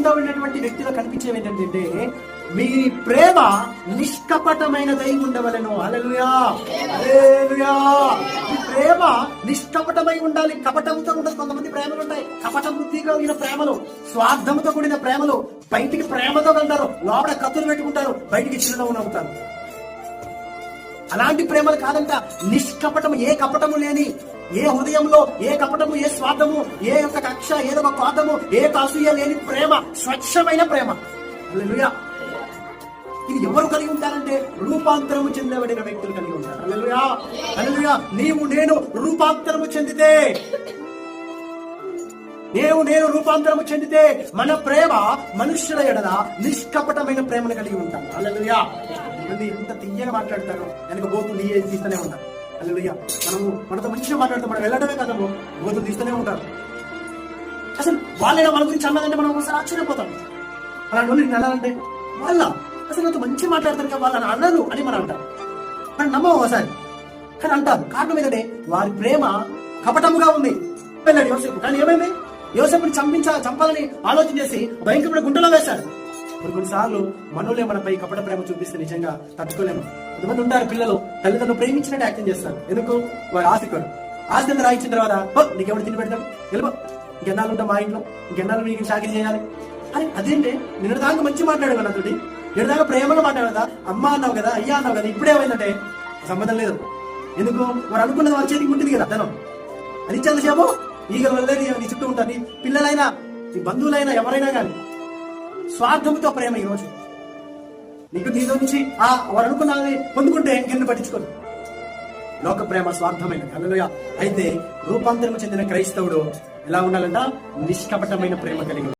కింద ఉన్నటువంటి వ్యక్తిలో కనిపించేవి ఏంటంటే మీ ప్రేమ నిష్కపటమైనదై ఉండవలను అలలుయా మీ ప్రేమ నిష్కపటమై ఉండాలి. కపటంతో ఉండదు కొంతమంది ప్రేమలు ఉంటాయి. కపట బుద్ధి కలిగిన ప్రేమలు స్వార్థంతో కూడిన ప్రేమలు బయటికి ప్రేమతో వెళ్తారు. లోపల కత్తులు పెట్టుకుంటారు. బయటికి చిరునవ్వు నవ్వుతారు. అలాంటి ప్రేమలు కాదంట. నిష్కపటం ఏ కపటము లేని ఏ హృదయంలో ఏ కపటము ఏ స్వార్థము ఏ యొక్క కక్ష ఏదొక ఒక ఏ కాసూయ లేని ప్రేమ స్వచ్ఛమైన ప్రేమ. ఇది ఎవరు కలిగి ఉంటారంటే రూపాంతరము చెందబడిన వ్యక్తులు కలిగి ఉంటారు. హల్లెలూయా. నీవు నేను రూపాంతరము చెందితే నేను నేను రూపాంతరము చెందితే మన ప్రేమ మనుష్యుల ఎడల నిష్కపటమైన ప్రేమను కలిగి ఉంటాం అల్లెలుయా మంది ఎంత తీయగా మాట్లాడతారు? వెనక గోతులు తీయ తీస్తూనే ఉంటారు. అల్లెలుయా మనము మనతో మంచిగా మాట్లాడుతూ మనం వెళ్ళడమే కదా గోతులు తీస్తూనే ఉంటారు అసలు వాళ్ళైనా మన గురించి అన్నదంటే మనం ఒకసారి ఆశ్చర్యపోతాం. అలాంటి వాళ్ళు వెళ్ళాలంటే వాళ్ళ? అసలు నాతో మంచిగా మాట్లాడతారు కదా వాళ్ళని అన్నారు అని మనం అంటాం. మనం నమ్మం ఒకసారి. కానీ అంటారు. కారణం ఏంటంటే వారి ప్రేమ కపటముగా ఉంది. వెళ్ళాడు యోసేపు. కానీ ఏమైంది? యోసేపుని చంపించా చంపాలని ఆలోచన చేసి భయంకరమైన గుంటలో వేశాడు కొన్ని కొన్నిసార్లు మనోలే మనపై కపట ప్రేమ చూపిస్తే నిజంగా తట్టుకోలేము. కొంతమంది ఉంటారు పిల్లలు తల్లిదండ్రులు ప్రేమించినట్టు యాక్టింగ్ చేస్తారు. ఎందుకు? వారు ఆశికోరు ఆశ కింద రాయించిన తర్వాత నీకెవరు తిని పెడతాం వెళ్ళిపో ఇంకెన్నాళ్ళు ఉంటాం మా ఇంట్లో. ఇంకెన్నాళ్ళు మీకు చాకరీ చేయాలి? అని అదేంటే? నిన్న దాకా మంచి మాట్లాడు కదా నాతోటి. నిన్న దాకా ప్రేమగా మాట్లాడు కదా. అమ్మ అన్నావు కదా అయ్యా అన్నావు కదా ఇప్పుడే ఏమైందంటే సంబంధం లేదు. ఎందుకు? వారు అనుకున్నది వారి చేతికి ఉంటుంది కదా ధనం. అది చంద్రసేపు ఈగలు వెళ్ళేది నీ చుట్టూ ఉంటారు నీ పిల్లలైనా నీ బంధువులైనా ఎవరైనా కానీ. స్వార్థముతో ప్రేమ ఈరోజు నీకు నీలో నుంచి ఆ వారు అనుకున్నది పొందుకుంటే కింద పట్టించుకోరు? లోక ప్రేమ స్వార్థమైన కలలుయ అయితే రూపాంతరం చెందిన క్రైస్తవుడు ఎలా ఉండాలంట? నిష్కపటమైన ప్రేమ కలిగి